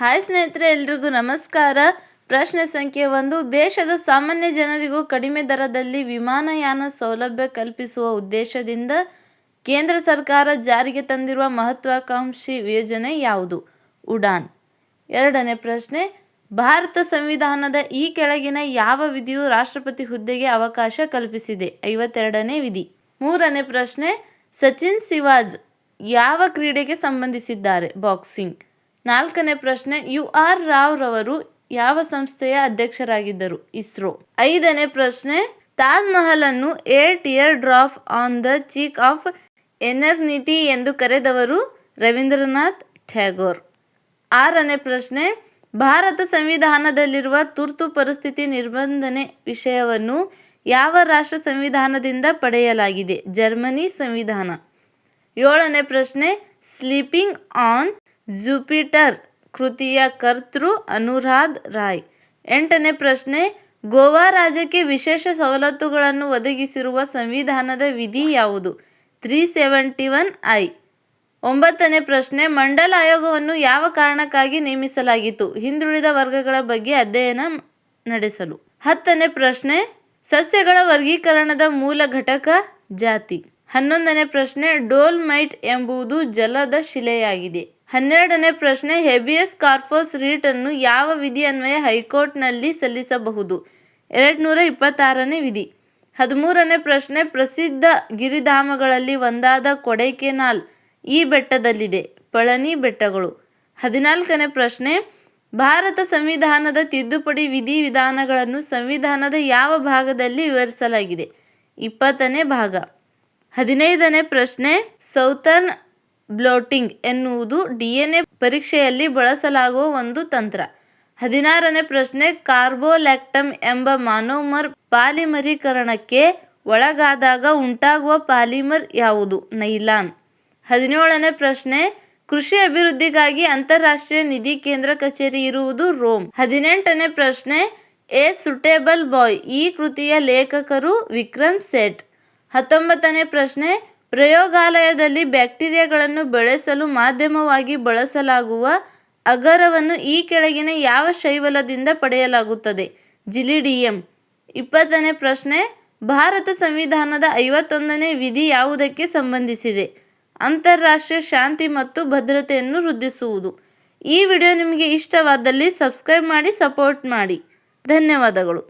Hi ಸ್ನೇಹಿತರೆ, ಎಲ್ರಿಗೂ ನಮಸ್ಕಾರ. ಪ್ರಶ್ನೆ ಸಂಖ್ಯೆ ಒಂದು, ದೇಶದ ಸಾಮಾನ್ಯ ಜನರಿಗೂ ಕಡಿಮೆ ದರದಲ್ಲಿ ವಿಮಾನಯಾನ ಸೌಲಭ್ಯ ಕಲ್ಪಿಸುವ ಉದ್ದೇಶದಿಂದ ಕೇಂದ್ರ ಸರ್ಕಾರ ಜಾರಿಗೆ ತಂದಿರುವ ಮಹತ್ವಾಕಾಂಕ್ಷಿ ಯೋಜನೆ ಯಾವುದು? ಉಡಾನ್. ಎರಡನೇ ಪ್ರಶ್ನೆ, ಭಾರತ ಸಂವಿಧಾನದ ಈ ಕೆಳಗಿನ ಯಾವ ವಿಧಿಯು ರಾಷ್ಟ್ರಪತಿ ಹುದ್ದೆಗೆ ಅವಕಾಶ ಕಲ್ಪಿಸಿದೆ? ಐವತ್ತೆರಡನೇ ವಿಧಿ. ಮೂರನೇ ಪ್ರಶ್ನೆ, ಸಚಿನ್ ಸಿವಾಜ್ ಯಾವ ಕ್ರೀಡೆಗೆ ಸಂಬಂಧಿಸಿದ್ದಾರೆ? ಬಾಕ್ಸಿಂಗ್. ನಾಲ್ಕನೇ ಪ್ರಶ್ನೆ, ಯು ಆರ್ ರಾವ್ ರವರು ಯಾವ ಸಂಸ್ಥೆಯ ಅಧ್ಯಕ್ಷರಾಗಿದ್ದರು? ಇಸ್ರೋ. ಐದನೇ ಪ್ರಶ್ನೆ, ತಾಜ್ ಮಹಲ್ ಅನ್ನು a tear drop on the cheek of eternity ಎಂದು ಕರೆದವರು ರವೀಂದ್ರನಾಥ್ ಟ್ಯಾಗೋರ್. ಆರನೇ ಪ್ರಶ್ನೆ, ಭಾರತ ಸಂವಿಧಾನದಲ್ಲಿರುವ ತುರ್ತು ಪರಿಸ್ಥಿತಿ ನಿರ್ಬಂಧನೆ ವಿಷಯವನ್ನು ಯಾವ ರಾಷ್ಟ್ರ ಸಂವಿಧಾನದಿಂದ ಪಡೆಯಲಾಗಿದೆ? ಜರ್ಮನಿ ಸಂವಿಧಾನ. ಏಳನೇ ಪ್ರಶ್ನೆ, ಸ್ಲೀಪಿಂಗ್ ಆನ್ ಜುಪಿಟರ್ ಕೃತಿಯ ಕರ್ತೃ ಅನುರಾಧ್ ರಾಯ್. ಎಂಟನೇ ಪ್ರಶ್ನೆ, ಗೋವಾ ರಾಜ್ಯಕ್ಕೆ ವಿಶೇಷ ಸವಲತ್ತುಗಳನ್ನು ಒದಗಿಸಿರುವ ಸಂವಿಧಾನದ ವಿಧಿ ಯಾವುದು? Three seventy one I. ಒಂಬತ್ತನೇ ಪ್ರಶ್ನೆ, ಮಂಡಲ ಆಯೋಗವನ್ನು ಯಾವ ಕಾರಣಕ್ಕಾಗಿ ನೇಮಿಸಲಾಗಿತ್ತು? ಹಿಂದುಳಿದ ವರ್ಗಗಳ ಬಗ್ಗೆ ಅಧ್ಯಯನ ನಡೆಸಲು. ಹತ್ತನೇ ಪ್ರಶ್ನೆ, ಸಸ್ಯಗಳ ವರ್ಗೀಕರಣದ ಮೂಲ ಘಟಕ ಜಾತಿ. ಹನ್ನೊಂದನೇ ಪ್ರಶ್ನೆ, ಡೋಲ್ಮೈಟ್ ಎಂಬುದು ಜಲದ ಶಿಲೆಯಾಗಿದೆ. ಹನ್ನೆರಡನೇ ಪ್ರಶ್ನೆ, ಹೆಬಿಯಸ್ ಕಾರ್ಪಸ್ ರೀಟ್ ಅನ್ನು ಯಾವ ವಿಧಿ ಅನ್ವಯ ಹೈಕೋರ್ಟ್ನಲ್ಲಿ ಸಲ್ಲಿಸಬಹುದು? ಎರಡ್ನೂರ ಇಪ್ಪತ್ತಾರನೇ ವಿಧಿ. ಹದಿಮೂರನೇ ಪ್ರಶ್ನೆ, ಪ್ರಸಿದ್ಧ ಗಿರಿಧಾಮಗಳಲ್ಲಿ ಒಂದಾದ ಕೊಡೈಕೆನಾಲ್ ಈ ಬೆಟ್ಟದಲ್ಲಿದೆ, ಪಳನಿ ಬೆಟ್ಟಗಳು. ಹದಿನಾಲ್ಕನೇ ಪ್ರಶ್ನೆ, ಭಾರತ ಸಂವಿಧಾನದ ತಿದ್ದುಪಡಿ ವಿಧಿ ವಿಧಾನಗಳನ್ನು ಸಂವಿಧಾನದ ಯಾವ ಭಾಗದಲ್ಲಿ ವಿವರಿಸಲಾಗಿದೆ? ಇಪ್ಪತ್ತನೇ ಭಾಗ. ಹದಿನೈದನೇ ಪ್ರಶ್ನೆ, ಸೌತರ್ನ್ ಬ್ಲೋಟಿಂಗ್ ಎನ್ನುವುದು ಡಿಎನ್ಎ ಪರೀಕ್ಷೆಯಲ್ಲಿ ಬಳಸಲಾಗುವ ಒಂದು ತಂತ್ರ. ಹದಿನಾರನೇ ಪ್ರಶ್ನೆ, ಕಾರ್ಬೋಲ್ಯಾಕ್ಟಮ್ ಎಂಬ ಮಾನೋಮರ್ ಪಾಲಿಮರೀಕರಣಕ್ಕೆ ಒಳಗಾದಾಗ ಉಂಟಾಗುವ ಪಾಲಿಮರ್ ಯಾವುದು? ನೈಲಾನ್. ಹದಿನೇಳನೇ ಪ್ರಶ್ನೆ, ಕೃಷಿ ಅಭಿವೃದ್ಧಿಗಾಗಿ ಅಂತಾರಾಷ್ಟ್ರೀಯ ನಿಧಿ ಕೇಂದ್ರ ಕಚೇರಿ ಇರುವುದು ರೋಮ್. ಹದಿನೆಂಟನೇ ಪ್ರಶ್ನೆ, ಎ ಸುಟೇಬಲ್ ಬಾಯ್, ಈ ಕೃತಿಯ ಲೇಖಕರು ವಿಕ್ರಮ್ ಸೇಠ್. ಹತ್ತೊಂಬತ್ತನೇ ಪ್ರಶ್ನೆ ಪ್ರಯೋಗಾಲಯದಲ್ಲಿ ಬ್ಯಾಕ್ಟೀರಿಯಾಗಳನ್ನು ಬೆಳೆಸಲು ಮಾಧ್ಯಮವಾಗಿ ಬಳಸಲಾಗುವ ಅಗರವನ್ನು ಈ ಕೆಳಗಿನ ಯಾವ ಶೈವಲದಿಂದ ಪಡೆಯಲಾಗುತ್ತದೆ? ಜಿಲಿಡಿಯಂ ಇಪ್ಪತ್ತನೇ ಪ್ರಶ್ನೆ, ಭಾರತ ಸಂವಿಧಾನದ ಐವತ್ತೊಂದನೇ ವಿಧಿ ಯಾವುದಕ್ಕೆ ಸಂಬಂಧಿಸಿದೆ? ಅಂತಾರಾಷ್ಟ್ರೀಯ ಶಾಂತಿ ಮತ್ತು ಭದ್ರತೆಯನ್ನು ವೃದ್ಧಿಸುವುದು. ಈ ವಿಡಿಯೋ ನಿಮಗೆ ಇಷ್ಟವಾದಲ್ಲಿ ಸಬ್ಸ್ಕ್ರೈಬ್ ಮಾಡಿ, ಸಪೋರ್ಟ್ ಮಾಡಿ. ಧನ್ಯವಾದಗಳು.